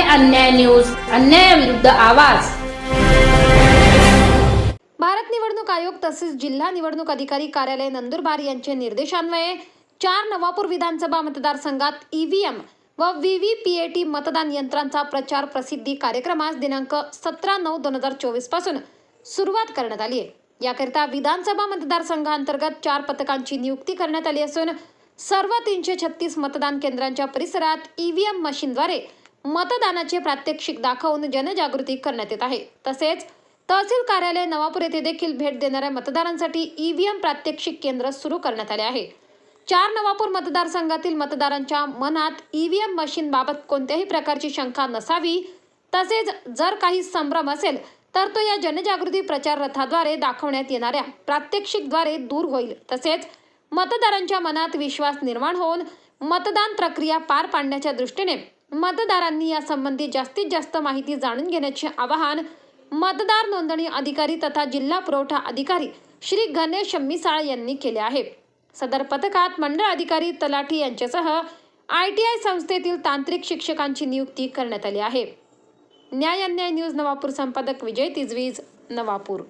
अन्यायाविरुद्ध आवाज. भारत निवडणूक आयोग तसेच जिल्हा निवडणूक अधिकारी कार्यालय नंदुरबार यांचे निर्देशान्वये चार नवापूर विधानसभा मतदारसंघात ईव्हीएम व V V P A T मतदान यंत्रांचा प्रचार प्रसिद्धी कार्यक्रमास दिनांक सतरा नऊ दोन हजार चोवीसपासून सुरुवात करण्यात आली आहे. याकरिता विधानसभा मतदारसंघांतर्गत चार पथकांची नियुक्ती करण्यात आली असून सर्व तीनशे छत्तीस मतदान केंद्रांच्या परिसरात ईव्हीएम मशीनद्वारे मतदानाचे प्रात्यक्षिक दाखवून जनजागृती करण्यात येत आहे. तसेच तहसील कार्यालय नवापूर येथे देखील भेट देणाऱ्या मतदारांसाठी ईव्हीएम प्रात्यक्षिक केंद्र सुरू करण्यात आले आहे. चार नवापूर मतदारसंघातील मतदारांच्या मनात ईव्हीएम मशीन बाबत कोणत्याही प्रकारची शंका नसावी. तसेच जर काही संभ्रम असेल तर तो या जनजागृती प्रचार रथाद्वारे दाखवण्यात येणाऱ्या प्रात्यक्षिकद्वारे दूर होईल. तसेच मतदारांच्या मनात विश्वास निर्माण होऊन मतदान प्रक्रिया पार पाडण्याच्या दृष्टीने मतदारांनी यासंबंधी जास्तीत जास्त माहिती जाणून घेण्याचे आवाहन मतदार नोंदणी अधिकारी तथा जिल्हा पुरवठा अधिकारी श्री गणेश मिसाळ यांनी केले आहे. सदर पथकात मंडळ अधिकारी तलाठी यांच्यासह आय टी आय संस्थेतील तांत्रिक शिक्षकांची नियुक्ती करण्यात आली आहे. न्याय अन्याय न्यूज नवापूर संपादक विजय तिजवीज नवापूर.